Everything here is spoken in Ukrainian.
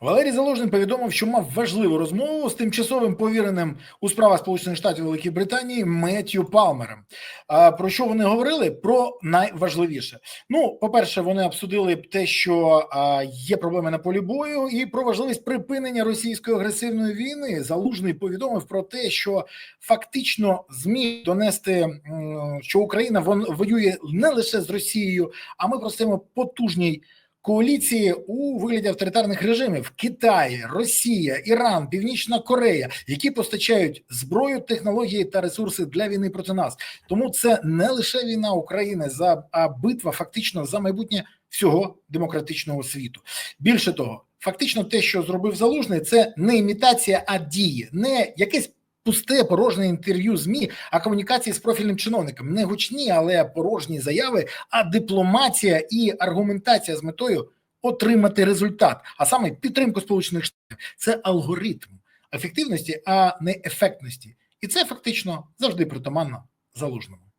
Валерій Залужний повідомив, що мав важливу розмову з тимчасовим повіреним у справах Сполучених Штатів Великої Британії Меттью Палмером. А про що вони говорили? Про найважливіше. Ну, по-перше, вони обсудили те, що є проблеми на полі бою, і про важливість припинення російської агресивної війни. Залужний повідомив про те, що фактично зміг донести, що Україна вон воює не лише з Росією, а ми просимо потужній коаліції у вигляді авторитарних режимів Китай, Росія, Іран, Північна Корея, які постачають зброю, технології та ресурси для війни проти нас. Тому це не лише війна України за а битва фактично за майбутнє всього демократичного світу. Більше того, фактично, те, що зробив залужний, це не імітація, а дії, не якесь. Пусте порожнє інтерв'ю змі, а комунікації з профільним чиновником не гучні, але порожні заяви, а дипломатія і аргументація з метою отримати результат, а саме підтримку Сполучених Штатів. Це алгоритм ефективності, а не ефектності, і це фактично завжди притаманно залужному.